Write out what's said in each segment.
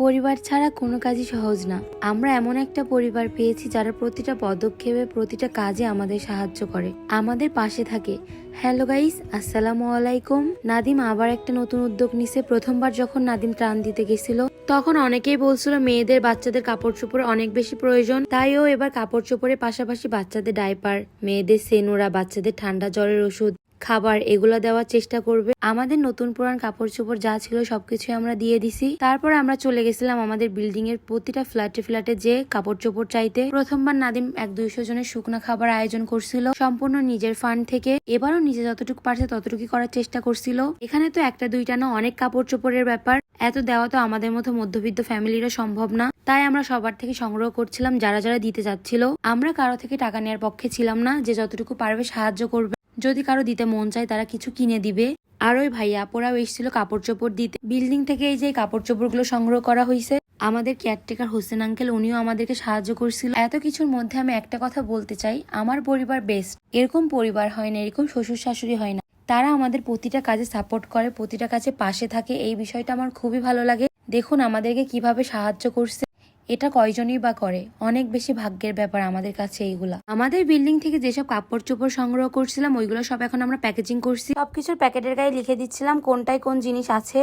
পরিবার ছাড়া কোনো কাজই সহজ না। আমরা এমন একটা পরিবার পেয়েছি যারা প্রতিটা পদক্ষেপে প্রতিটা কাজে আমাদের সাহায্য করে। আমাদের পাশে থাকে। হ্যালো গাইস, আসসালামু আলাইকুম। নাদিম আবার একটা নতুন উদ্যোগ নিছে। প্রথমবার যখন নাদিম ত্রাণ দিতে গেছিল, তখন অনেকেই বলছিল মেয়েদের বাচ্চাদের কাপড় চোপড় অনেক বেশি প্রয়োজন। তাই ও এবার কাপড় চোপড়ের পাশাপাশি বাচ্চাদের ডাইপার, মেয়েদের সেনোরা, বাচ্চাদের ঠান্ডা জ্বরের ওষুধ খাবার এগুলো দেওয়ার চেষ্টা করবে। আমাদের নতুন পুরান কাপড় চোপড় যা ছিল সবকিছু আমরা দিয়ে দিছি। তারপর আমরা চলে গেছিলাম আমাদের বিল্ডিং এর প্রতিটা ফ্ল্যাটে ফ্ল্যাটে যে কাপড় চোপড় চাইতে। প্রথমবার নাদিম এক দুইশো জনের শুকনা খাবার আয়োজন করছিল। সম্পূর্ণ নিজের ফান্ড থেকে এবারও নিজে যতটুকু পারছে ততটুকু করার চেষ্টা করছিল। এখানে তো একটা দুইটা না অনেক কাপড় চোপড়ের ব্যাপার। এত দেওয়া তো আমাদের মতো মধ্যবিত্ত ফ্যামিলিরও সম্ভব না। তাই আমরা সবার থেকে সংগ্রহ করছিলাম যারা যারা দিতে যাচ্ছিল আমরা কারও থেকে টাকা নেওয়ার পক্ষে ছিলাম না যে যতটুকু পারবে সাহায্য করবে। যদি কারও দিতে মন চায়, তারা কিছু কিনে দিবে। আর ওই ভাইয়া আপুরাও এসেছিল কাপড় চোপড় দিতে। বিল্ডিং থেকে এই যে কাপড় চোপড়গুলো সংগ্রহ করা হয়েছে আমাদের কেয়ারটেকার হোসেন আঙ্কেল, উনিও আমাদেরকে সাহায্য করছিল। এত কিছুর মধ্যে আমি একটা কথা বলতে চাই, আমার পরিবার বেস্ট। এরকম পরিবার হয় না, এরকম শ্বশুর শাশুড়ি হয় না। তারা আমাদের প্রতিটা কাজে সাপোর্ট করে, প্রতিটা কাজে পাশে থাকে। এই বিষয়টা আমার খুবই ভালো লাগে। দেখুন আমাদেরকে কীভাবে সাহায্য করছে। এটা কয়জনই বা করে? অনেক বেশি ভাগ্যের ব্যাপার আমাদের কাছে এইগুলা। আমাদের বিল্ডিং থেকে যেসব কাপড় চোপড় সংগ্রহ করছিলাম ওইগুলো সব এখন আমরা প্যাকেজিং করছি। সবকিছুর প্যাকেটের গায়ে লিখে দিচ্ছিলাম কোনটায় কোন জিনিস আছে।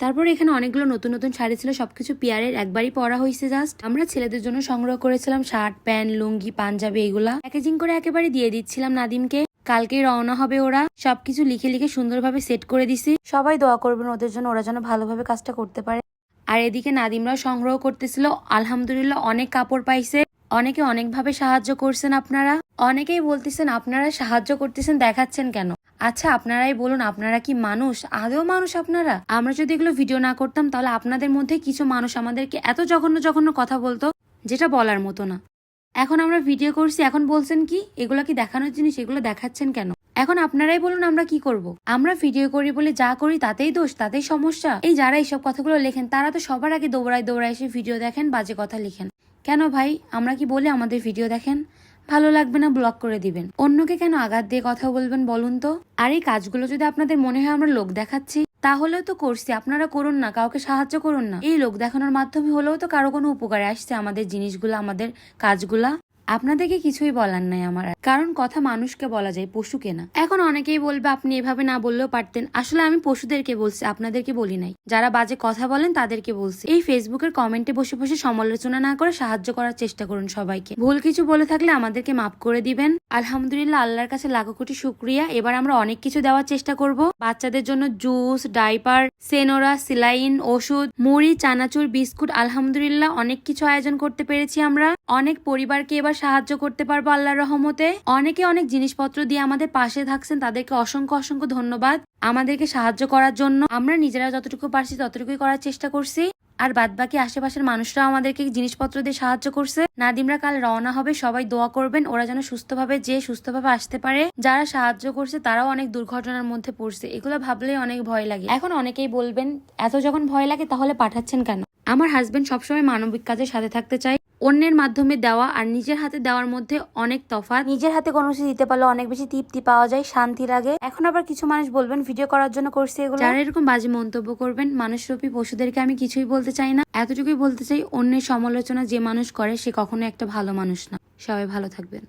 তারপর এখানে অনেকগুলো নতুন নতুন শাড়ি ছিল সবকিছু পিয়ারের একবারই পরা হয়েছে জাস্ট আমরা ছেলেদের জন্য সংগ্রহ করেছিলাম শার্ট প্যান্ট লুঙ্গি পাঞ্জাবি এগুলা প্যাকেজিং করে একেবারে দিয়ে দিচ্ছিলাম নাদিমকে। কালকেই রওনা হবে ওরা। সবকিছু লিখে লিখে সুন্দরভাবে সেট করে দিছি। সবাই দোয়া করবেন ওদের জন্য ওরা যেন ভালোভাবে কাজটা করতে পারে। আর এদিকে নাদিমরা সংগ্রহ করতেছিল, আলহামদুলিল্লাহ অনেক কাপড় পাইছে। অনেকে অনেকভাবে সাহায্য করছেন আপনারা। অনেকেই বলতেছেন, আপনারা সাহায্য করতেছেন, দেখাচ্ছেন কেন? আচ্ছা আপনারাই বলুন, আপনারা কি মানুষ? আদৌ মানুষ আপনারা? আমরা যদি এগুলো ভিডিও না করতাম, তাহলে আপনাদের মধ্যে কিছু মানুষ আমাদেরকে এত জঘন্য জঘন্য কথা বলতো, যেটা বলার মতো না। এখন আমরা ভিডিও করছি, এখন বলছেন কি, এগুলো কি দেখানোর জিনিস? এগুলো দেখাচ্ছেন কেন? এখন আপনারাই বলুন আমরা কি করব। আমরা ভিডিও করি বলে যা করি তাতেই দোষ, তাতেই সমস্যা। এই যারা এইসব কথাগুলো লেখেন, তারা তো সবার আগে দৌড়ায় দৌড়ায় এসে ভিডিও দেখেন, বাজে কথা লিখেন। কেন ভাই? আমরা কি বলে আমাদের ভিডিও দেখেন? ভালো লাগবে না ব্লক করে দিবেন। অন্যকে কেন আঘাত দিয়ে কথা বলবেন বলুন তো? আর এই কাজগুলো যদি আপনাদের মনে হয় আমরা লোক দেখাচ্ছি, তাহলেও তো করছি, আপনারা করুন না, কাউকে সাহায্য করুন না। এই লোক দেখানোর মাধ্যমে হলেও তো কারও কোনো উপকারে আসছে আমাদের জিনিসগুলো, আমাদের কাজগুলা। আপনাদেরকে কিছুই বলার নাই আমার। কারণ কথা মানুষকে বলা যায়, পশুকে না। এখন অনেকেই বলবে, আপনি এভাবে না বললেও পারতেন। আসলে আমি পশুদেরকে বলছি, আপনাদেরকে বলি নাই। যারা বাজে কথা বলেন, তাদেরকে বলছি। এই ফেসবুকের কমেন্টে বসে বসে সমালোচনা না করে সাহায্য করার চেষ্টা করুন সবাইকে। ভুল কিছু বলে থাকলে আমাদেরকে মাফ করে দিবেন। আলহামদুলিল্লাহ, আল্লাহর কাছে লাখো কোটি শুক্রিয়া। এবার আমরা অনেক কিছু দেওয়ার চেষ্টা করব। বাচ্চাদের জন্য জুস, ডাইপার, সেনোরা, সিলাইন, ওষুধ, মুড়ি, চানাচুর, বিস্কুট, আলহামদুলিল্লাহ, অনেক কিছু আয়োজন করতে পেরেছি আমরা। অনেক পরিবারকে এবার সাহায্য করতে পারব আল্লাহর রহমতে। অনেকে অনেক জিনিসপত্র দিয়ে আমাদের পাশে থাকছেন, তাদেরকে অসংখ্য অসংখ্য ধন্যবাদ। আমাদেরকে সাহায্য করার জন্য আমরা নিজেরা যতটুকু পারছি ততটুকুই করার চেষ্টা করছি। আর বাদ বাকি আশেপাশের মানুষরাও আমাদেরকে জিনিসপত্র দিয়ে সাহায্য করছে। নাদিমরা কাল রওনা হবে, সবাই দোয়া করবেন, ওরা যেন সুস্থভাবে যে সুস্থভাবে আসতে পারে, যারা সাহায্য করছে তারাও অনেক দুর্ঘটনার মধ্যে পড়ছে। এগুলো ভাবলেই অনেক ভয় লাগে। এখন অনেকেই বলবেন, এত যখন ভয় লাগে তাহলে পাঠাচ্ছেন কেন? আমার হাজবেন্ড সবসময় মানবিক কাজের সাথে থাকতে চায়। অন্যের মাধ্যমে দেওয়া আর নিজের হাতে দেওয়ার মধ্যে অনেক তফাৎ। নিজের হাতে কোনো কিছু দিতে পারলে অনেক বেশি তৃপ্তি পাওয়া যায় শান্তি লাগে এখন আবার কিছু মানুষ বলবেন ভিডিও করার জন্য করছি এগুলো যারা এরকম বাজে মন্তব্য করবেন মানুষরূপী পশুদেরকে আমি কিছুই বলতে চাই না। এতটুকুই বলতে চাই অন্যের সমালোচনা যে মানুষ করে সে কখনো একটা ভালো মানুষ না। সবাই ভালো থাকবেন।